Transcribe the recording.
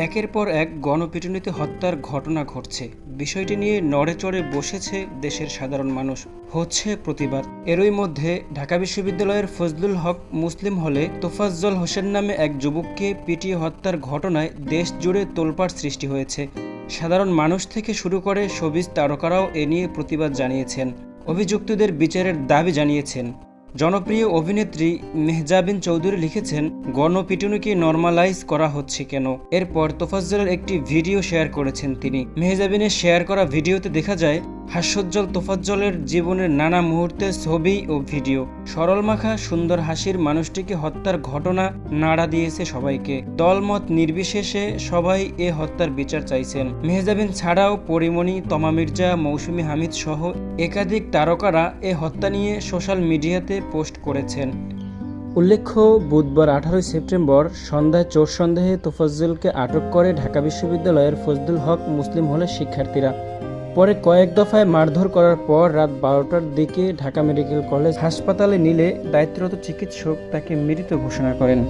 একের পর এক গণপিটুনিতে হত্যার ঘটনা ঘটছে। বিষয়টি নিয়ে নড়েচড়ে বসেছে দেশের সাধারণ মানুষ। হচ্ছে প্রতিবাদ। এরই মধ্যে ঢাকা বিশ্ববিদ্যালয়ের ফজলুল হক মুসলিম হলে তোফাজ্জল হোসেন নামে এক যুবককে পিটিয়ে হত্যার ঘটনায় দেশ জুড়ে তোলপাড় সৃষ্টি হয়েছে। সাধারণ মানুষ থেকে শুরু করে সবিজ তারকারাও এ নিয়ে প্রতিবাদ জানিয়েছেন। অভিযুক্তদের বিচারের দাবি জানিয়েছেন। জনপ্রিয় অভিনেত্রী মেহজাবিন চৌধুরী লিখেছেন, গণপিটুনিকে নর্মালাইজ করা হচ্ছে কেন? এরপর তোফাজ্জলের একটি ভিডিও শেয়ার করেছেন তিনি। মেহজাবিনের শেয়ার করা ভিডিওতে দেখা যায় হাস্যোজ্জ্বল তোফাজ্জলের জীবনের নানা মুহূর্তের ছবি ও ভিডিও। সরলমাখা সুন্দর হাসির মানুষটিকে হত্যার ঘটনা নাড়া দিয়েছে সবাইকে। দলমত নির্বিশেষে সবাই এ হত্যার বিচার চাইছেন। মেহজাবিন ছাড়াও পরিমণি, তমা মির্জা, মৌসুমী হামিদ সহ একাধিক তারকারা এ হত্যা নিয়ে সোশ্যাল মিডিয়াতে পোস্ট করেছেন। উল্লেখ্য, বুধবার আঠারোই সেপ্টেম্বর সন্ধ্যায় চোর সন্দেহে তোফাজ্জলকে আটক করে ঢাকা বিশ্ববিদ্যালয়ের ফজলুল হক মুসলিম হলের শিক্ষার্থীরা। পরে কয়েক দফায় মারধর করার পর রাত বারোটার দিকে ঢাকা মেডিকেল কলেজ হাসপাতালে নিলে দায়িত্বরত চিকিৎসক তাকে মৃত ঘোষণা করেন।